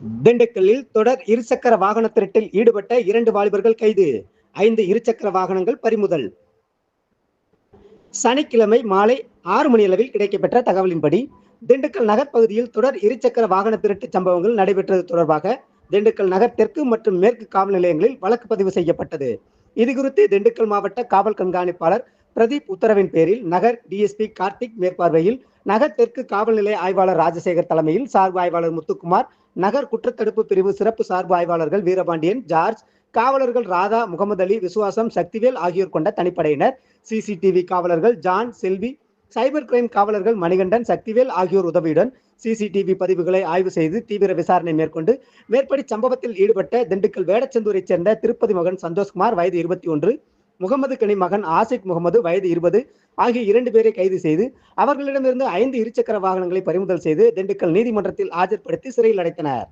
திண்டுக்கல்லில் தொடர் இருசக்கர வாகன திருட்டில் ஈடுபட்ட இரண்டு வாலிபர்கள் கைது. ஐந்து இருசக்கர வாகனங்கள் பறிமுதல். சனிக்கிழமை மாலை ஆறு மணியளவில் கிடைக்கப்பெற்ற தகவலின்படி திண்டுக்கல் நகர் பகுதியில் தொடர் இருசக்கர வாகன திருட்டு சம்பவங்கள் நடைபெற்றது தொடர்பாக திண்டுக்கல் நகர் தெற்கு மற்றும் மேற்கு காவல் நிலையங்களில் வழக்கு பதிவு செய்யப்பட்டது. இதுகுறித்து திண்டுக்கல் மாவட்ட காவல் கண்காணிப்பாளர் பிரதீப் உத்தரவின் பேரில் நகர் டிஎஸ்பி கார்த்திக் மேற்பார்வையில் நகர் தெற்கு காவல்நிலைய ஆய்வாளர் ராஜசேகர் தலைமையில் சார்பு ஆய்வாளர் முத்துக்குமார் நகர் குற்றத்தடுப்பு பிரிவு சிறப்பு சார்பு ஆய்வாளர்கள் வீரபாண்டியன் ஜார்ஜ் காவலர்கள் ராதா முகமது அலி விசுவாசம் சக்திவேல் ஆகியோர் கொண்ட தனிப்படையினர். சிசிடிவி காவலர்கள் ஜான் செல்வி சைபர் கிரைம் காவலர்கள் மணிகண்டன் சக்திவேல் ஆகியோர் உதவியுடன் சிசிடிவி பதிவுகளை ஆய்வு செய்து தீவிர விசாரணை மேற்கொண்டு மேற்படி சம்பவத்தில் ஈடுபட்ட திண்டுக்கல் வேடச்சந்தூரைச் சேர்ந்த திருப்பதி மகன் சந்தோஷ்குமார் வயது இருபத்தி ஒன்று முகமது கனி மகன் ஆசிக் முகமது வயது இருபது. ஆகிய இரண்டு பேரை கைது செய்து அவர்களிடமிருந்து ஐந்து இருசக்கர வாகனங்களை பறிமுதல் செய்து திண்டுக்கல் நீதிமன்றத்தில் ஆஜர்படுத்தி சிறையில் அடைத்தனர்.